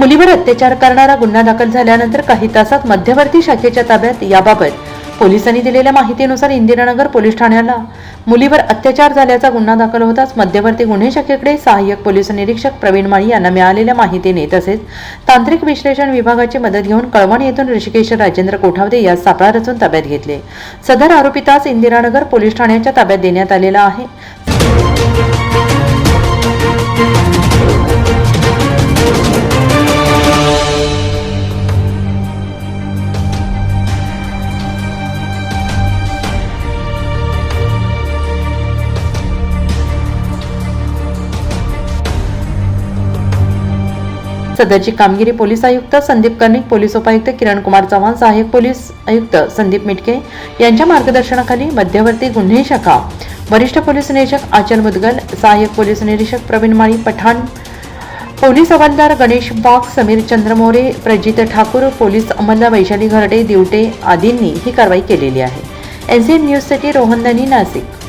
मुलीवर अत्याचार करणारा गुन्हा दाखल झाल्यानंतर काही तासात मध्यवर्ती शाखेच्या ताब्यात याबाबत पोलिसांनी दिलेल्या माहितीनुसार इंदिरानगर पोलीस ठाण्याला मुलीवर अत्याचार झाल्याचा गुन्हा दाखल होताच मध्यवर्ती गुन्हे शाखेकडे सहाय्यक पोलीस निरीक्षक प्रवीण माळी यांना मिळालेल्या माहितीने तसेच तांत्रिक विश्लेषण विभागाची मदत घेऊन कळवण येथून ऋषिकेश राजेंद्र कोठावदे यास सापळा रचून ताब्यात घेतले. सदर आरोपितास इंदिरानगर पोलीस ठाण्याच्या ताब्यात देण्यात आलेला आहे. सध्याची कामगिरी पोलीस आयुक्त संदीप कर्णिक पोलीस उपायुक्त किरण कुमार चव्हाण सहाय्यक पोलीस आयुक्त संदीप मिटके यांच्या मार्गदर्शनाखाली मध्यवर्ती गुन्हे शाखा वरिष्ठ पोलीस निरीक्षक आचल मुदगल सहाय्यक पोलीस निरीक्षक प्रवीण माळी पठाण पोलीस हवालदार गणेश बाग समीर चंद्रमोरे प्रजित ठाकूर पोलीस अंमलदार वैशाली घरडे दिवटे आदींनी ही कारवाई केलेली आहे. एनसीएन न्यूजसाठी रोहन दनी नाशिक.